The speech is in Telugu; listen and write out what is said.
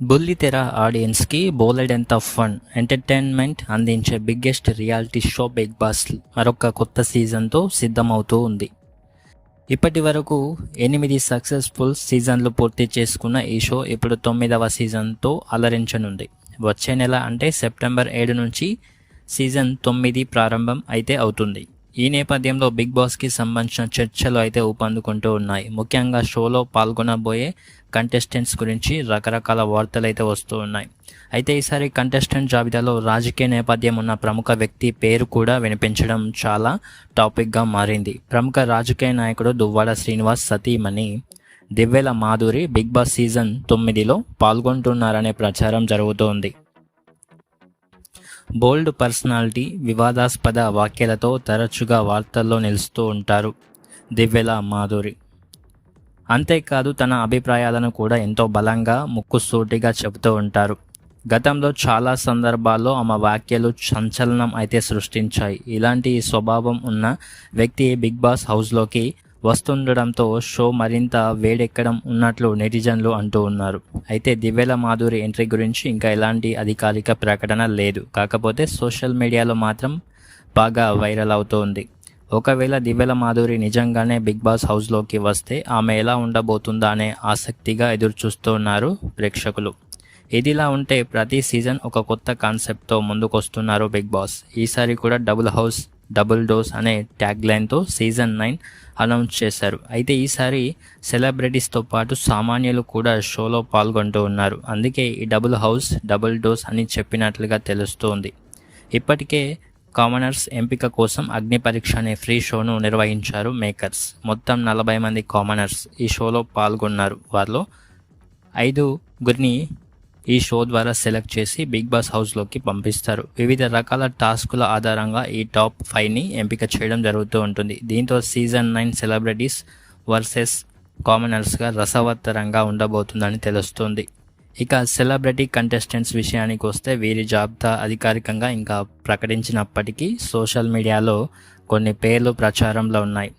బుల్లితెర ఆడియన్స్కి బోలెడంత ఫన్ ఎంటర్టైన్మెంట్ అందించే biggest reality show Bigg Boss మరొక కొత్త సీజన్తో సిద్ధమవుతూ ఉంది. ఇప్పటి వరకు ఎనిమిది సక్సెస్ఫుల్ సీజన్లు పూర్తి చేసుకున్న ఈ షో ఇప్పుడు తొమ్మిదవ సీజన్తో అలరించనుంది. వచ్చే నెల అంటే సెప్టెంబర్ ఏడు నుంచి సీజన్ తొమ్మిది ప్రారంభం అయితే అవుతుంది. ఈ నేపథ్యంలో బిగ్ బాస్కి సంబంధించిన చర్చలు అయితే ఊపందుకుంటూ ఉన్నాయి. ముఖ్యంగా షోలో పాల్గొనబోయే కంటెస్టెంట్స్ గురించి రకరకాల వార్తలు అయితే వస్తూ ఉన్నాయి. అయితే ఈసారి కంటెస్టెంట్ జాబితాలో రాజకీయ నేపథ్యం ఉన్న ప్రముఖ వ్యక్తి పేరు కూడా వినిపించడం చాలా టాపిక్గా మారింది. ప్రముఖ రాజకీయ నాయకుడు దువ్వాడ శ్రీనివాస్ సతీమణి Divvala Madhuri Bigg Boss season తొమ్మిదిలో పాల్గొంటున్నారనే ప్రచారం జరుగుతోంది. బోల్డ్ పర్సనాలిటీ వివాదాస్పద వాక్యాలతో తరచుగా వార్తల్లో నిలుస్తూ ఉంటారు దివ్యల మాధురి. అంతేకాదు తన అభిప్రాయాలను కూడా ఎంతో బలంగా ముక్కుసూటిగా చెబుతూ ఉంటారు. గతంలో చాలా సందర్భాల్లో ఆమె వ్యాఖ్యలు సంచలనం అయితే సృష్టించాయి. ఇలాంటి స్వభావం ఉన్న వ్యక్తి బిగ్ బాస్ హౌస్లోకి వస్తుండడంతో షో మరింత వేడెక్కడం ఉన్నట్లు నెటిజన్లు అంటూ ఉన్నారు. అయితే దివ్యల మాధురి ఎంట్రీ గురించి ఇంకా ఎలాంటి అధికారిక ప్రకటన లేదు. కాకపోతే సోషల్ మీడియాలో మాత్రం బాగా వైరల్ అవుతోంది. ఒకవేళ దివ్యల మాధురి నిజంగానే బిగ్ బాస్ హౌస్లోకి వస్తే ఆమె ఎలా ఉండబోతుందా అనే ఆసక్తిగా ఎదురుచూస్తున్నారు ప్రేక్షకులు. ఇదిలా ఉంటే ప్రతి సీజన్ ఒక కొత్త కాన్సెప్ట్తో ముందుకొస్తున్నారు బిగ్ బాస్. ఈసారి కూడా డబుల్ హౌస్ డబుల్ డోస్ అనే ట్యాగ్ లైన్తో సీజన్ నైన్ అనౌన్స్ చేశారు. అయితే ఈసారి సెలబ్రిటీస్తో పాటు సామాన్యులు కూడా షోలో పాల్గొంటూ ఉన్నారు. అందుకే ఈ డబుల్ హౌస్ డబుల్ డోస్ అని చెప్పినట్లుగా తెలుస్తోంది. ఇప్పటికే కామనర్స్ ఎంపిక కోసం అగ్ని పరీక్ష అనే ఫ్రీ షోను నిర్వహించారు మేకర్స్. మొత్తం నలభై మంది కామనర్స్ ఈ షోలో పాల్గొన్నారు. వారిలో ఐదుగురిని ఈ షో ద్వారా సెలెక్ట్ చేసి బిగ్ బాస్ హౌస్లోకి పంపిస్తారు. వివిధ రకాల టాస్కుల ఆధారంగా ఈ టాప్ ఫైవ్ని ఎంపిక చేయడం జరుగుతూ ఉంటుంది. దీంతో సీజన్ నైన్ సెలబ్రిటీస్ వర్సెస్ కామనర్స్గా రసవత్తరంగా ఉండబోతుందని తెలుస్తుంది. ఇక సెలబ్రిటీ కంటెస్టెంట్స్ విషయానికి వస్తే వీరి జాబితా అధికారికంగా ఇంకా ప్రకటించినప్పటికీ సోషల్ మీడియాలో కొన్ని పేర్లు ప్రచారంలో ఉన్నాయి.